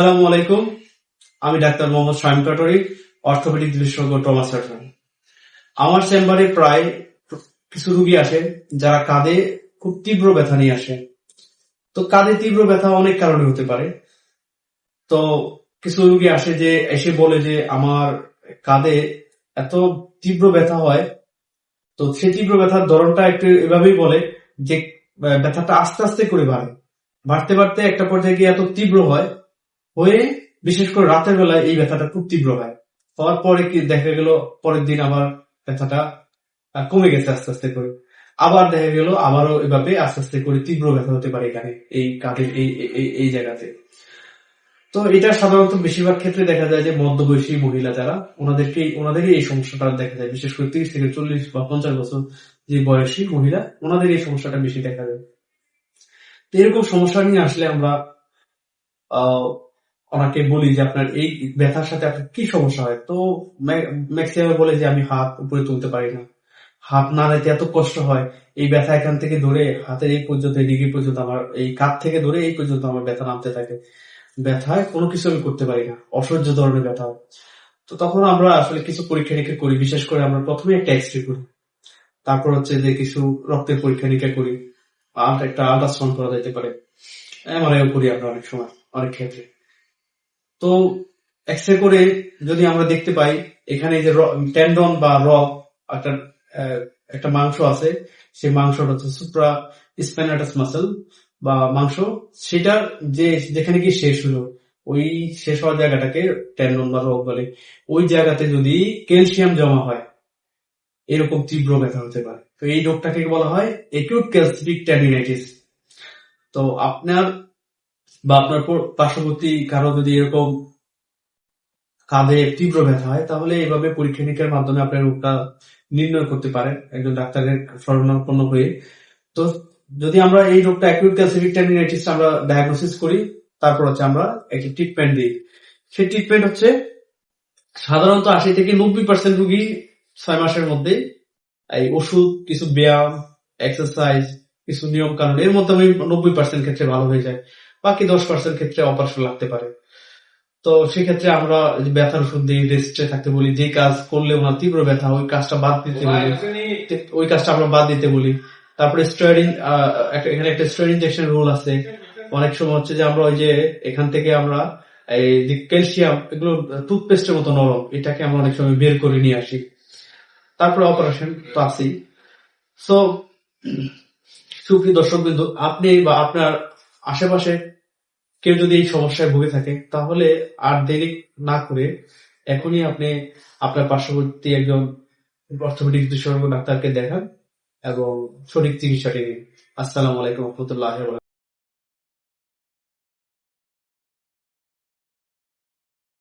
আসসালামু আলাইকুম। আমি ডাক্তার মোহাম্মদ শাহিম পাটোয়ারি অর্থোপেডিক বিশেষজ্ঞ আমার চেম্বারে প্রায় কিছু রুগী আসে, যারা কাঁধে খুব তীব্র ব্যথা নিয়ে আসে। তো কাঁধে তীব্র ব্যথা অনেক কারণে হতে পারে। তো কিছু রুগী আসে যে এসে বলে যে, আমার কাঁধে এত তীব্র ব্যথা হয়। তো সে তীব্র ব্যথার ধরনটা একটু এভাবেই বলে যে, ব্যথাটা আস্তে আস্তে করে বাড়ে। বাড়তে বাড়তে একটা পর্যায়ে গিয়ে এত তীব্র হয় হয়ে বিশেষ করে রাতের বেলায় এই ব্যথাটা খুব তীব্র হয়। হওয়ার পরে কি দেখা গেল পরের দিন আবার ব্যথাটা কমে গেছে আস্তে আস্তে করে। আবার দেখা গেল আবারও এভাবে আস্তে আস্তে করে তীব্র ব্যথা হতে পারে এখানে এই এই- এই- এই জায়গাতে। তো এটা সাধারণত বেশিরভাগ ক্ষেত্রে দেখা যায় যে মধ্যবয়সী মহিলা যারা ওনাদেরকে ওনাদেরই এই সমস্যাটা দেখা যায়। বিশেষ করে তিরিশ থেকে চল্লিশ বা পঞ্চাশ বছর যে বয়সী মহিলা ওনাদের এই সমস্যাটা বেশি দেখা যায়। তো এরকম সমস্যা নিয়ে আসলে আমরা আহ, ওনাকে বলি যে আপনার এই ব্যথার সাথে আপনার কি সমস্যা হয়? তো ম্যাক্সিমাম বলে যে আমি হাত উপরে তুলতে পারি না। হাত নাড়াইতে এত কষ্ট হয়। এই ব্যথা এখান থেকে ধরে হাতের এই পর্যন্ত ডিগ্রি পর্যন্ত আমার, এই কাত থেকে ধরে এই পর্যন্ত আমার ব্যথা নামতে থাকে। ব্যথায় কোনো কিছু আমি করতে পারি না। অসহ্য ধরনের ব্যথা। তো তখন আমরা আসলে কিছু পরীক্ষা নিরীক্ষা করি। বিশেষ করে আমরা প্রথমে একটা এক্স রে করি। তারপর হচ্ছে যে কিছু রক্তের পরীক্ষা নিরীক্ষা করি। একটা আল্ট্রাসাউন্ড করা যেতে পারে। এমআরআইও করি আমরা অনেক সময়, অনেক ক্ষেত্রে। তো এক্স রে করে যদি আমরা দেখতে পাই, এখানে যে টেন্ডন বা রক একটা একটা মাংস আছে, সেই মাংসটা হচ্ছে সুপ্রা স্প্যানাটাস মাসেল বা মাংস। সেটা যে, যেখানে গিয়ে শেষ হলো, ওই শেষ হওয়ার জায়গাটাকে টেন্ডন বা রোগ বলে। ওই জায়গাতে যদি ক্যালসিয়াম জমা হয়, এরকম তীব্র ব্যথা হতে পারে। তো এই রোগটাকে বলা হয় একিউট ক্যালসিটিক টেন্ডিনাইটিস তো আপনার বা আপনার পার্শ্ববর্তী কারও যদি এরকম কাঁধে তীব্র ব্যথা হয়, তাহলে এইভাবে পরীক্ষা নিরীক্ষার মাধ্যমে আপনার রোগটা নির্ণয় করতে পারেন একজন ডাক্তারের শরণাপন্ন হয়ে। তো যদি আমরা এই রোগটা অ্যাকিউট আমরা ডায়াগনোসিস করি, তারপর হচ্ছে আমরা একটি ট্রিটমেন্ট দিই। সেই ট্রিটমেন্ট হচ্ছে সাধারণত আশি থেকে নব্বই পার্সেন্ট রুগী ছয় মাসের মধ্যে এই ওষুধ, কিছু ব্যায়াম এক্সারসাইজ কিছু নিয়ম কানুন এর মাধ্যমে নব্বই পার্সেন্ট ক্ষেত্রে ভালো হয়ে যায়। বাকি দশ পার্সেন্ট ক্ষেত্রে অপারেশন লাগতে পারে। তো সেক্ষেত্রে আমরা ব্যথার ওষুধ দিই রেস্টে থাকতে বলি যে কাজ করলে ওনার তীব্র ব্যথা ওই কাজটা বাদ দিতে বলি। ওই কাজটা আমরা বাদ দিতে বলি। তারপরে স্টেরয়েড এখানে একটা স্টেরয়েড ইনজেকশন রোল আছে। অনেক সময় হচ্ছে যে আমরা ওই যে এখান থেকে আমরা এই যে ক্যালসিয়াম এগুলো টুথপেস্টের মতো নরম এটাকে আমরা অনেক সময় বের করে নিয়ে আসি। তারপরে অপারেশন তো আছেই। সো সুপ্রিয় দর্শক বিন্দু আপনি বা আপনার আশেপাশে কেউ যদি এই সমস্যায় ভুগে থাকে, তাহলে আর দেরি না করে এখনই আপনি আপনার পার্শ্ববর্তী একজন অর্থোপেডিক বিশেষজ্ঞ ডাক্তারকে দেখান এবং সঠিক চিকিৎসাটি নিন। আসসালামু আলাইকুম রহমতুল্লাহ